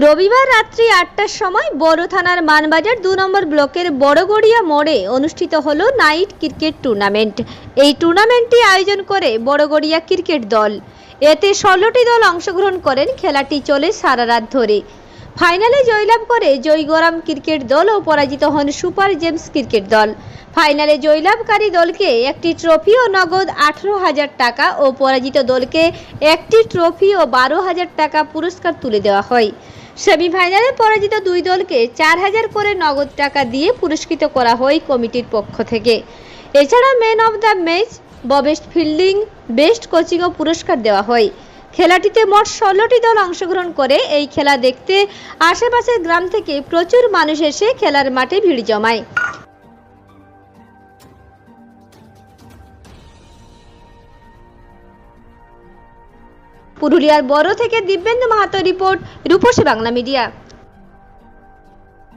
রবিবার রাত্রি আটটার সময় বড় থানার মানবাজার দু নম্বর ব্লকের বড়গড়িয়া মোড়ে অনুষ্ঠিত হল নাইট ক্রিকেট টুর্নামেন্ট। এই টুর্নামেন্টটি আয়োজন করে বড়গড়িয়া ক্রিকেট দল। এতে ষোলোটি দল অংশগ্রহণ করেন, খেলাটি চলে সারা রাত ধরে। ফাইনালে জয়লাভ করে জয়গরাম ক্রিকেট দল ও পরাজিত হন সুপার জেমস ক্রিকেট দল। ফাইনালে জয়লাভকারী দলকে একটি ট্রফি ও নগদ আঠারো হাজার টাকা ও পরাজিত দলকে একটি ট্রফি ও বারো হাজার টাকা পুরস্কার তুলে দেওয়া হয়। সেমিফাইনালে পরাজিত দুই দলকে চার হাজার করে নগদ টাকা দিয়ে পুরস্কৃত করা হয় কমিটির পক্ষ থেকে। এছাড়া man of the match best fielding best কোচিংও পুরস্কার দেওয়া হয়। খেলাটিতে মোট ষোলোটি দল অংশগ্রহণ করে এই খেলা দেখতে আশেপাশের গ্রাম থেকে প্রচুর মানুষ এসে খেলার মাঠে ভিড় জমায়। পুরুলিয়ার বড় থেকে দিব্যেন্দু মাহাতো রিপোর্ট রূপসী বাংলা মিডিয়া।